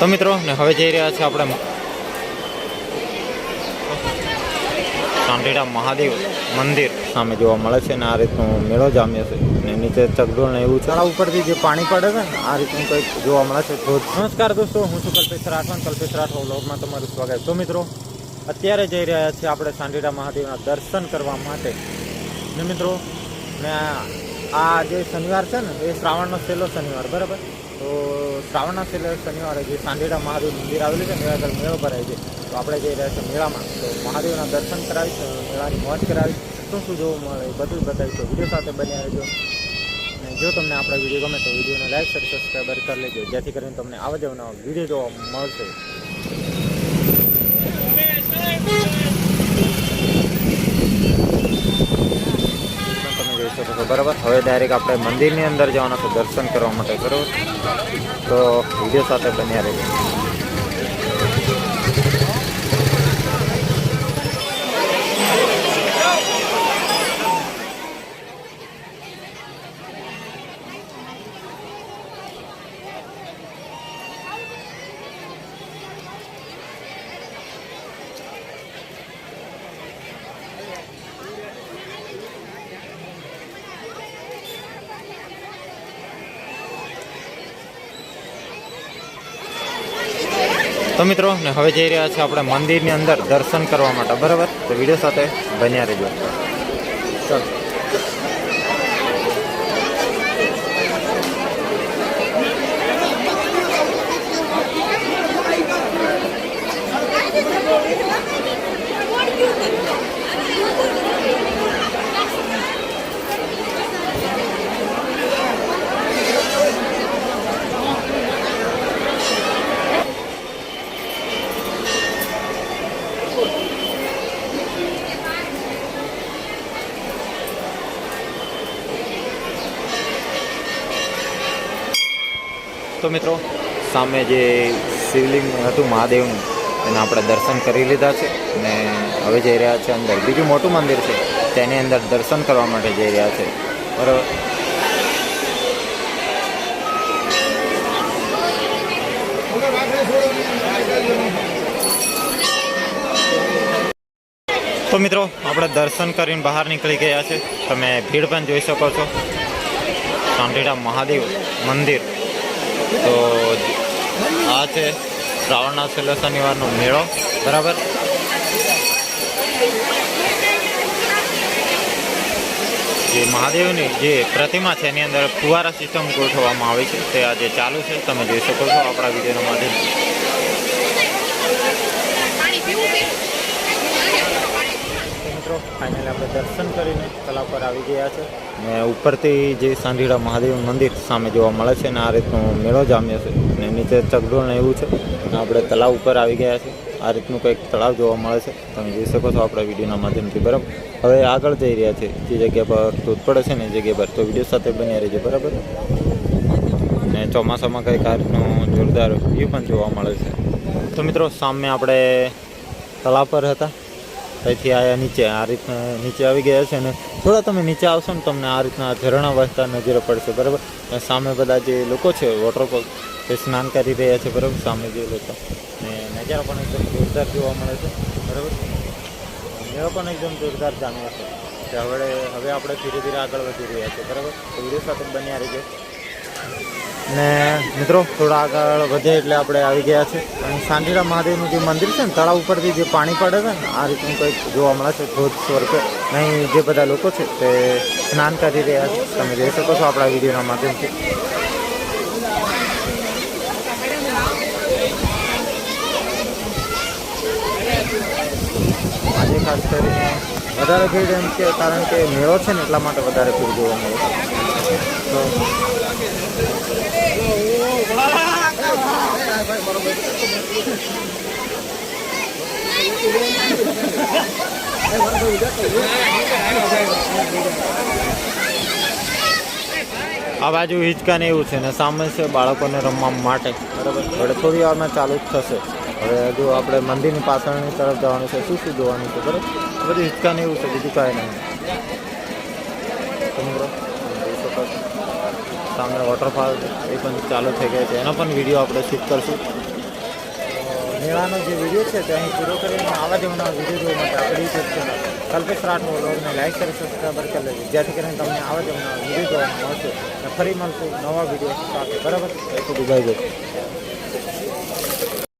તો મિત્રો, ને હવે જઈ રહ્યા છે આપણે સાંઢીડા મહાદેવ મંદિર સામે જોવા મળે છે ને આ રીતનો મેળો જામ્યો છે. ને નીચે ચકડોળ ને એવું તળાવ ઉપરથી જે પાણી પડે છે ને, આ રીતનું કંઈક જોવા મળે છે. ધોધ નમસ્કાર દોસ્તો, હું છું કલ્પેશ રાઠવાન કલ્પેશ રાઠવા બ્લોગમાં તમારું સ્વાગત. તો મિત્રો, અત્યારે જઈ રહ્યા છીએ આપણે સાંઢીડા મહાદેવના દર્શન કરવા માટે. ને મિત્રો, ને આ જે શનિવાર છે ને, એ શ્રાવણનો છેલ્લો શનિવાર, બરાબર? તો શ્રાવણના છેલ્લે શનિવારે જે સાંઢીડા મહાદેવ મંદિર આવેલું છે મેળા આગળ મેળો ભરાય છે, તો આપણે જઈ રહ્યા છીએ મેળામાં, તો મહાદેવના દર્શન કરાવીશ મેળાની મોજ કરાવીશ. શું શું જોવું મળે એ બધું જ બતાવીશું વીડિયો સાથે બન્યા રહેજો. અને જો તમને આપણા વીડિયો ગમે તો વિડીયોને લાઈક, શેર, સબસ્ક્રાઈબર કરી લેજો. જેથી કરીને તમને આવા જ વીડિયો જોવા મળશે પણ તમે જોઈ શકો છો બરાબર. હવે ડાયરેક્ટ આપણે મંદિરની અંદર જવાના છે દર્શન કરવા માટે, બરાબર? તો વીડિયો સાથે બન્યા રહેજો. તો મિત્રો, ને હવે જઈ રહ્યા છે આપણે મંદિરની અંદર દર્શન કરવા માટે, બરાબર? તો વીડિયો સાથે બન્યા રહેજો. ચાલો. તો મિત્રો, સામે જે શિવલિંગ હતું મહાદેવનું, એના આપણે દર્શન કરી લીધા છે અને હવે જઈ રહ્યા છે અંદર. બીજું મોટું મંદિર છે, તેની અંદર દર્શન કરવા માટે જઈ રહ્યા છે. બરાબર. તો મિત્રો, આપણે દર્શન કરીને બહાર નીકળી ગયા છે. તમે ભીડ પણ જોઈ શકો છો. સાંઢીડા મહાદેવ મંદિર. તો આ છે શ્રાવણના છેલ્લા શનિવારનો મેળો. બરાબર? જે મહાદેવની જે પ્રતિમા છે, એની અંદર ફુવારા સિસ્ટમ ગોઠવવામાં આવી છે. તે આજે ચાલુ છે. તમે જોઈ શકો છો આપણા વિડીયોના માધ્યમથી મિત્રો, ફાઇનલી આપણે દર્શન કરીને તલાવ પર આવી ગયા છે. ને ઉપરથી જે સાંઢીડા મહાદેવ મંદિર સામે જોવા મળે છે ને આ રીતનો મેળો જામ્યો છે ને નીચે ચગડોળ ને એવું છે. અને આપણે તળાવ ઉપર આવી ગયા છે. આ રીતનું કંઈક તળાવ જોવા મળે છે. તમે જોઈ શકો છો આપણા વિડીયોના માધ્યમથી, બરાબર? હવે આગળ જઈ રહ્યા છે. જે જગ્યા પર ધોધ પડે છે ને એ જગ્યા પર. તો વીડિયો સાથે બન્યા રહેજો, બરાબર? ને ચોમાસામાં કંઈક આ રીતનું જોરદાર વ્યૂ પણ જોવા મળે છે. તો મિત્રો, સામે આપણે તળાવ પર હતા. ત્યાંથી આવ્યા નીચે, આ રીતના નીચે આવી ગયા છે અને થોડા તમે નીચે આવશો ને તમને આ રીતના ઝરણા વહેતા નજરે પડશે, બરાબર? સામે બધા જે લોકો છે વોટરફોલ તે સ્નાન કરી રહ્યા છે, બરાબર? સામે જે લોકો. ને નજારો પણ એકદમ જોરદાર જોવા મળે છે, બરાબર? મેળો પણ એકદમ જોરદાર જાણવા છે. હવે હવે આપણે ધીરે ધીરે આગળ વધી રહ્યા છીએ, બરાબર? વીડિયો સાથે બન્યા રહીજો. ને મિત્રો, થોડા આગળ વધે એટલે આપણે આવી ગયા છે. અને શાંતિરામ મહાદેવનું જે મંદિર છે ને, તળાવ ઉપરથી જે પાણી પડે છે ને, આ રીતનું કંઈક જોવા મળે છે, ધોધ સ્વરૂપે. અહીં જે બધા લોકો છે તે સ્નાન કરી રહ્યા છે. તમે જોઈ શકો છો આપણા વિડીયોના માધ્યમથી. આજે ખાસ કરીને વધારે ભીડ એમ કે, કારણ કે મેળો છે ને, એટલા માટે વધારે ભીડ જોવા મળે તો આ બાજુ હિંચકા ને એવું છે ને સામે છે બાળકોને રમવા માટે. બરાબર હવે થોડી વારમાં ચાલુ જ થશે. હવે હજુ આપણે મંદિરની પાછળની તરફ જવાનું છે. શું શું જોવાનું છે? બરાબર? બધું હિંચકા ને એવું છે બીજું કાંઈ નહીં. સામે વોટરફોલ એ પણ ચાલુ થઈ ગયા છે. એનો પણ વીડિયો આપણે શૂટ કરશું. મેળાનો જે વીડિયો છે તે અહીં પૂરો કરીને આવા જ નવા વીડિયો જોવા માટે આપણી યુટ્યુબ કલ્પેશ રાઠોડ વ્લોગને લાઈક કરી સબસ્ક્રાઈબર કરી લેજો. જેથી કરીને તમને આવા જ નવા વીડિયો જોવા મળશે. ફરી મળશું નવા વીડિયો સાથે. બરાબર? એ સુધી જય જય